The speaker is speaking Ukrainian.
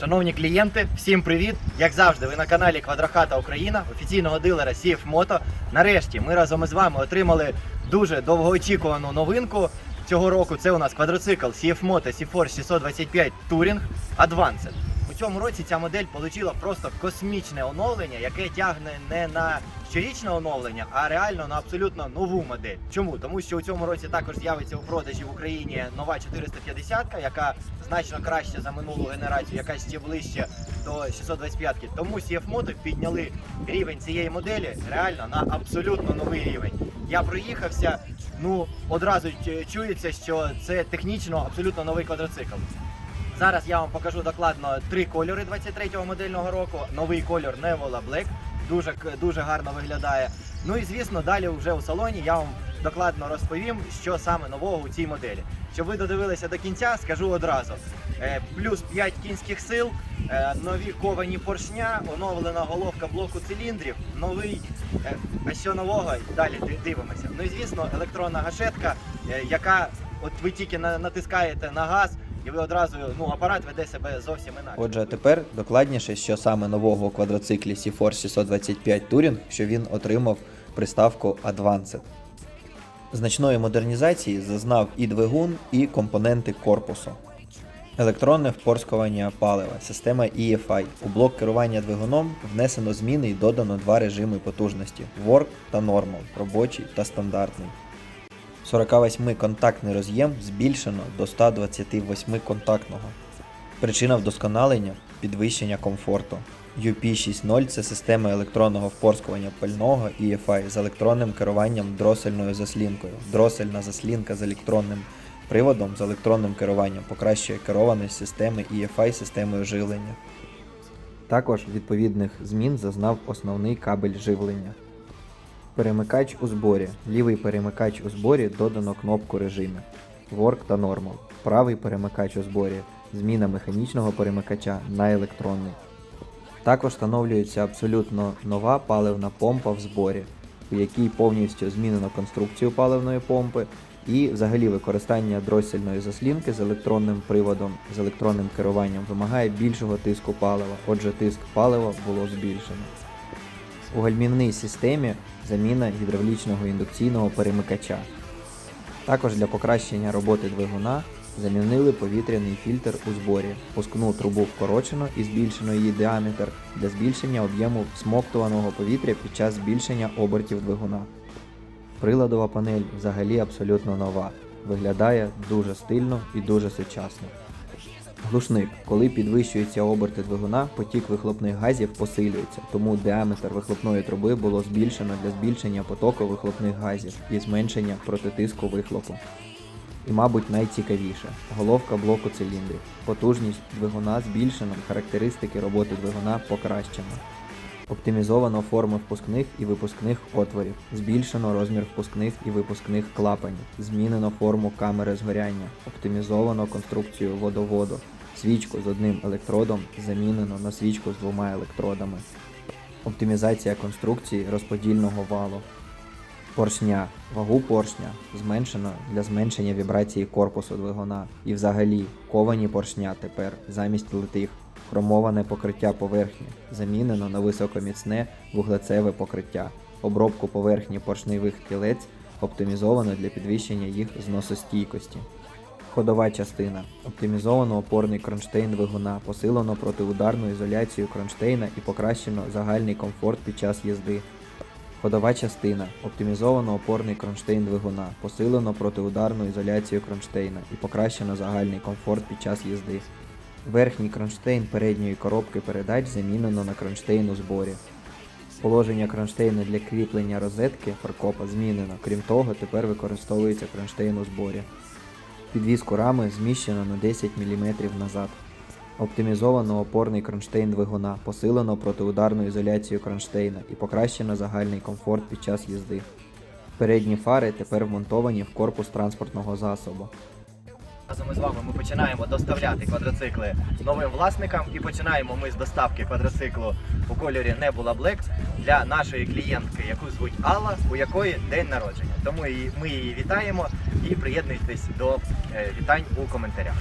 Шановні клієнти, всім привіт! Як завжди, ви на каналі Квадрохата Україна, офіційного дилера CF Moto. Нарешті ми разом із вами отримали дуже довгоочікувану новинку цього року. Це у нас квадроцикл CF Moto C4 625 Touring Advanced. Цьому році ця модель отримала просто космічне оновлення, яке тягне не на щорічне оновлення, а реально на абсолютно нову модель. Чому? Тому що у цьому році також з'явиться у продажі в Україні нова 450, яка значно краще за минулу генерацію, яка ще ближче до 625. Тому CF підняли рівень цієї моделі реально на абсолютно новий рівень. Я проїхався, ну одразу чується, що це технічно абсолютно новий квадроцикл. Зараз я вам покажу докладно три кольори 23-го модельного року. Новий кольор Nevola Black дуже дуже гарно виглядає. Ну і звісно, далі вже у салоні я вам докладно розповім, що саме нового у цій моделі. Щоб ви додивилися до кінця, скажу одразу. Е, Плюс 5 кінських сил, е, нові ковані поршня, оновлена головка блоку циліндрів, новий. е, А що нового? Далі дивимося. Ну і звісно, електронна гашетка, яка от ви тільки натискаєте на газ, і ви одразу ну апарат веде себе зовсім інакше. Отже, тепер докладніше, що саме нового квадроциклі C4 625 Touring, що він отримав приставку Advanced. Значної модернізації зазнав і двигун, і компоненти корпусу. Електронне впорскування палива, система EFI. У блок керування двигуном внесено зміни і додано два режими потужності Work та Normal, робочий та стандартний. 48-контактний роз'єм збільшено до 128 контактного. Причина вдосконалення підвищення комфорту. UP60 це система електронного впорскування пального EFI з електронним керуванням дросельною заслінкою. Дросельна заслінка з електронним приводом з електронним керуванням покращує керованість системи EFI системою живлення. Також відповідних змін зазнав основний кабель живлення. Перемикач у зборі. Лівий перемикач у зборі додано кнопку режими. Work та Normal. Правий перемикач у зборі. Зміна механічного перемикача на електронний. Також встановлюється абсолютно нова паливна помпа в зборі, у якій повністю змінено конструкцію паливної помпи і взагалі використання дроссельної заслінки з електронним приводом, з електронним керуванням вимагає більшого тиску палива, отже тиск палива було збільшено. У гальмівній системі заміна гідравлічного індукційного перемикача. Також для покращення роботи двигуна замінили повітряний фільтр у зборі. Пускну трубу вкорочено і збільшено її діаметр для збільшення об'єму всмоктуваного повітря під час збільшення обертів двигуна. Приладова панель взагалі абсолютно нова. Виглядає дуже стильно і дуже сучасно. Глушник. Коли підвищуються оберти двигуна, потік вихлопних газів посилюється, тому діаметр вихлопної труби було збільшено для збільшення потоку вихлопних газів і зменшення протитиску вихлопу. І, мабуть, найцікавіше головка блоку циліндрів. Потужність двигуна збільшена, характеристики роботи двигуна покращено. Оптимізовано форми впускних і випускних отворів, збільшено розмір впускних і випускних клапанів, змінено форму камери згоряння, оптимізовано конструкцію водоводу, свічку з одним електродом замінено на свічку з двома електродами, оптимізація конструкції розподільного валу, поршня, вагу поршня зменшено для зменшення вібрації корпусу двигуна. І взагалі ковані поршня тепер замість литих. Хромоване покриття поверхні замінено на високоміцне вуглецеве покриття. Обробку поверхні поршневих кілець оптимізовано для підвищення їх зносостійкості. Ходова частина. Оптимізовано опорний кронштейн двигуна, посилено протиударну ізоляцію кронштейна і покращено загальний комфорт під час їзди. Ходова частина. Оптимізовано опорний кронштейн двигуна, посилено протиударну ізоляцію кронштейна і покращено загальний комфорт під час їзди. Верхній кронштейн передньої коробки передач замінено на кронштейн у зборі. Положення кронштейну для кріплення розетки фаркопа змінено. Крім того, тепер використовується кронштейн у зборі. Підвіску рами зміщено на 10 мм назад. Оптимізовано опорний кронштейн двигуна, посилено протиударну ізоляцію кронштейна і покращено загальний комфорт під час їзди. Передні фари тепер вмонтовані в корпус транспортного засобу. Разом із вами ми починаємо доставляти квадроцикли новим власникам і починаємо ми з доставки квадроциклу у кольорі Nebula Black для нашої клієнтки, яку звуть Алла, у якої день народження. Тому ми її вітаємо і приєднуйтесь до е, вітань у коментарях.